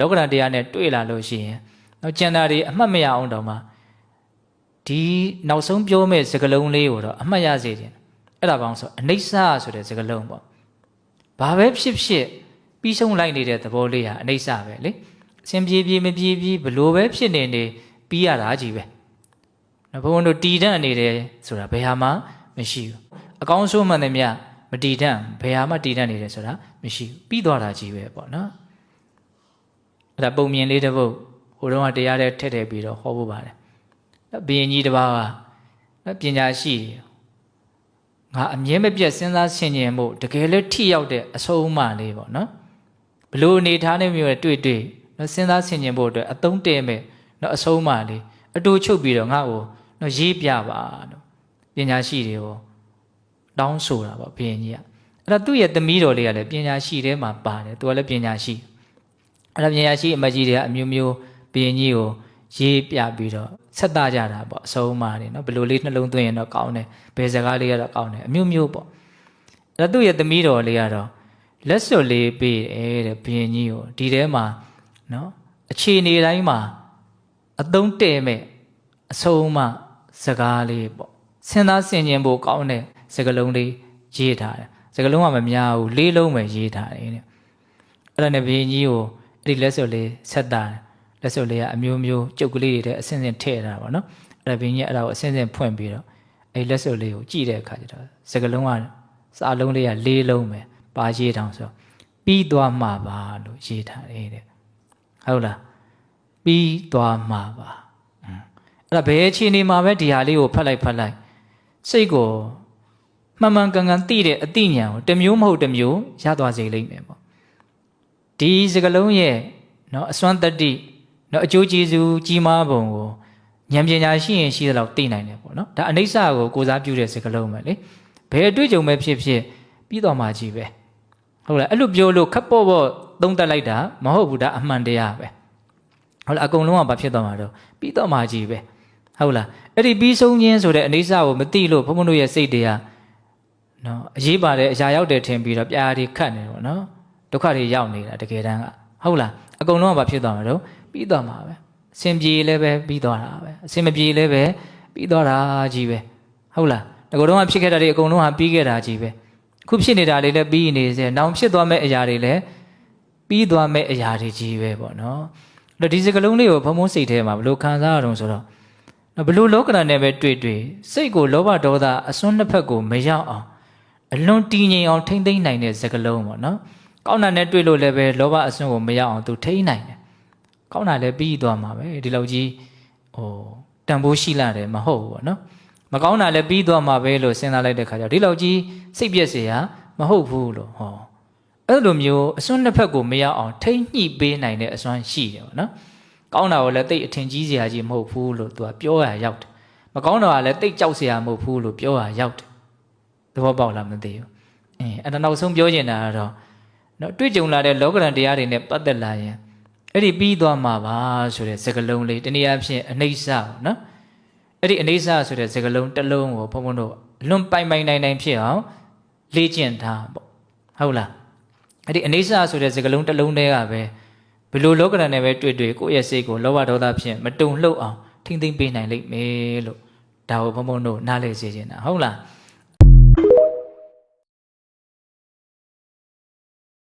လောကဓာတ်တရားနဲ့တွေ့လာလို့ရှိရင်တော့ကျန်တာတွေအမှတ်မရအောင်တော့မှဒီနောက်ဆုံးပြောမဲ့စကားလုံးလေးကိုတော့အမှတ်ရစေတယ်အဲ့ဒါဘာလို့ဆိုအနိစ္စဆိုတဲ့စကားလုံးပေါ့ဘာပဲဖြစ်ဖြစ်ပြီးဆုံးလိုက်နေတဲ့သဘောလေးဟာအနိစ္စပဲလေအစဉ်ပြေပြေမပြေပြေဘလို့ပဲဖြစ်နေနေပြီးရတာကြီးပဲနော်ဘုန်းဘုန်းတို့တည်တတ်နေတယ်ဆိုတာဘယ်ဟာမှမရှိဘူးအကောင်းဆုံးမှန်တယ်မြမတည်တတ်ဘယ်ဟာမှတည်တတ်နေတယ်ဆိုတာမရှိဘူးပြီးသွားတာကြီးပဲပေါ့နော် အဲ့ဒါပုံမြင်လေးတစ်ပုဒ်ဟိုတုန်းကတရားတဲ့ထည့်ထည့်ပြီးတော့ဟောဖို့ပါတယ်ဘုရင်ကြီးတစ်ပါးကပညာရှိတယ်ငါအမြဲမပြတ်စဉ်းစားဆင်ခြင်မှုတကယ်လည်းထိရောက်တဲ့အဆုံးအမလေးပေါ့နော်ဘလို့အနေထားနဲ့မျိုးတွေ့တွေ့နော်စဉ်းစားဆင်ခြင်ဖို့အတွက်အသုံးတည့်မဲ့နော်အဆုံးအမလေးအတူချုပ်ပြီးတော့ငါ့ကိုနော်ရေးပြပါလို့ပညာရှိတွေကိုတောင်းဆိုတာပေါ့ဘုရင်ကြီးကအဲ့တော့သူ့ရဲ့သမီးတော်လေးကလည်းပညာရှိတဲမှာပါတယ်သူကလည်းပညာရှိ အဲ့ဒါပညာရှိအမကြီးတွေကအမျိုးမျိုးဘုရင်ကြီးကိုရေးပြပြီးတော့ဆက်သားကြတာပေါ့အဆုံးအမတွေနော်ဘယ်လိုလေးနှလုံးသွင်းရင်တော့ကောင်းတယ်ဘယ်စကားလေးကတော့ကောင်းတယ်အမျိုးမျိုးပေါ့အဲ့တော့သူ့ရဲ့သမီးတော်လေးကတော့လက်စွပ်လေးပေးတယ်တဲ့ဘုရင်ကြီးကိုဒီထဲမှာနော်အခြေအနေတိုင်းမှာအသုံးတဲ့မဲ့အဆုံးအမစကားလေးပေါ့စဉ်းစားဆင်ခြင်ဖို့ကောင်းတဲ့စကားလုံးလေးရေးထားတယ်စကားလုံးကမများဘူးလေးလုံးပဲရေးထားတယ်တဲ့အဲ့ဒါနဲ့ဘုရင်ကြီးကို အဲ့ဒီလက်စွပ်လေးဆက်တာတယ်လက်စွပ်လေးကအမျိုးမျိုးကြုတ်ကလေးတွေတဲ့အစင်းစင်းထည့်ထားတာပေါ့နော်အဲ့ဒါဘုရင်ကြီးအဲ့ဒါကိုအစင်းစင်းဖွင့်ပြီးတော့အဲ့လက်စွပ်လေးကိုကြည့်တဲ့အခါကျတော့စကားလုံးကစာလုံးလေးကလေးလုံးပဲပါရေးထောင်ဆိုပြီးသွားမှာပါလို့ရေးထားတယ်တဲ့ဟုတ်လားပြီးသွားမှာပါအဲ့ဒါဘယ်အခြေအနေမှာပဲဒီဟာလေးကိုဖတ်လိုက်ဖတ်လိုက်စိတ်ကိုမှန်မှန်ကန်ကန်သိတဲ့အသိဉာဏ်ကိုတစ်မျိုးမဟုတ်တစ်မျိုးရသွားစေလိမ့်မယ်ပေါ့ ဒီစကလုံးရဲ့เนาะအစွမ်းတတ္တိเนาะအကျိုးကျေးဇူးကြီးမားပုံကိုဉာဏ်ပညာရှိရင်ရှိသလောက်သိနိုင်တယ်ပေါ့เนาะဒါအနိစ္စကိုကိုစားပြုတဲ့စကလုံးပဲလေဘယ်အတွေ့အကြုံပဲဖြစ်ဖြစ်ပြီးတော့မှကြီးပဲဟုတ်လားအဲ့လိုပြောလို့ခပ်ပေါ့ပေါ့သုံးသပ်လိုက်တာမဟုတ်ဘူးဒါအမှန်တရားပဲဟုတ်လားအကုန်လုံးကဘာဖြစ်သွားမှာတော့ပြီးတော့မှကြီးပဲဟုတ်လားအဲ့ဒီပြီးဆုံးခြင်းဆိုတဲ့အနိစ္စကိုမသိလို့ဘုန်းဘုန်းတို့ရဲ့စိတ်တွေကနော်အရေးပါတဲ့အရာရောက်တယ်ထင်ပြီးတော့ပြားတွေခတ်နေတယ်ပေါ့နော် ဒုက္ခတွေရောက်နေတာတကယ်တမ်းကဟုတ်လားအကုန်လုံးကဘာဖြစ်သွားမှာတော့ပြီးသွားမှာပဲအစင်ပြေလည်းပဲပြီးသွားတာပဲအစင်မပြေလည်းပဲပြီးသွားတာကြီးပဲဟုတ်လားတကောတော့ကဖြစ်ခဲ့တာတွေအကုန်လုံးကပြီးခဲ့တာကြီးပဲအခုဖြစ်နေတာတွေလည်းပြီးနေစေနောင်ဖြစ်သွားမဲ့အရာတွေလည်းပြီးသွားမဲ့အရာတွေကြီးပဲပေါ့နော်အဲ့တော့ဒီစကလုံးလေးကိုဘုံဘုံစိတ်ထဲမှာဘယ်လိုခံစားရအောင်ဆိုတော့ဘယ်လိုလောကဓာတ်နဲ့ပဲတွေ့တွေ့စိတ်ကိုလောဘဒေါသအစွန်းနှစ်ဖက်ကိုမရောက်အောင်အလွန်တည်ငြိမ်အောင်ထိမ့်သိမ့်နိုင်တဲ့စကလုံးပေါ့နော် ကောင်းတာနဲ့တွေ့လို့လည်းပဲလောဘအစွန်းကိုမရောက်အောင်သူထိန်းနိုင်တယ်ကောင်းတာလည်းပြီးသွားမှာပဲဒီလောက်ကြီးဟိုတန်ဖိုးရှိလာတယ်မဟုတ်ဘူးပေါ့နော်မကောင်းတာလည်းပြီးသွားမှာပဲလို့စဉ်းစားလိုက်တဲ့ခါကျတော့ဒီလောက်ကြီးစိတ်ပြည့်စရာမဟုတ်ဘူးလို့ဟောအဲ့လိုမျိုးအစွန်းနှစ်ဖက်ကိုမရောက်အောင်ထိမ့်ညှိပေးနိုင်တဲ့အစွမ်းရှိတယ်ပေါ့နော်ကောင်းတာကိုလည်းတိတ်အထင်ကြီးစရာကြီးမဟုတ်ဘူးလို့သူကပြောရရောက်တယ်မကောင်းတာကလည်းတိတ်ကြောက်စရာမဟုတ်ဘူးလို့ပြောရရောက်တယ်သဘောပေါက်လားမသိဘူးအင်းအဲ့ဒါနောက်ဆုံးပြောချင်တာကတော့ နော်တွေ့ကြုံလာတဲ့လောကရန်တရားတွေနဲ့ပတ်သက်လာရင်အဲ့ဒီပြီးသွားမှာပါဆိုတဲ့စကားလုံးလေးတနည်းအားဖြင့်အနိစ္စပေါ့နော်အဲ့ဒီအနိစ္စဆိုတဲ့စကားလုံးတစ်လုံးကိုဘုံဘုံတို့လွန်ပိုင်ပိုင်နိုင်နိုင်ဖြစ်အောင်လေ့ကျင့်ထားပေါ့ဟုတ်လားအဲ့ဒီအနိစ္စဆိုတဲ့စကားလုံးတစ်လုံးတည်းကပဲဘယ်လိုလောကရန်နဲ့ပဲတွေ့တွေ့ကိုယ့်ရဲ့စိတ်ကိုလောဘဒေါသဖြင့်မတုံ့လှုပ်အောင်ထိမ့်သိမ့်ပေးနိုင်လိမ့်မယ်လို့ဒါကိုဘုံဘုံတို့နားလည်စေချင်တာဟုတ်လား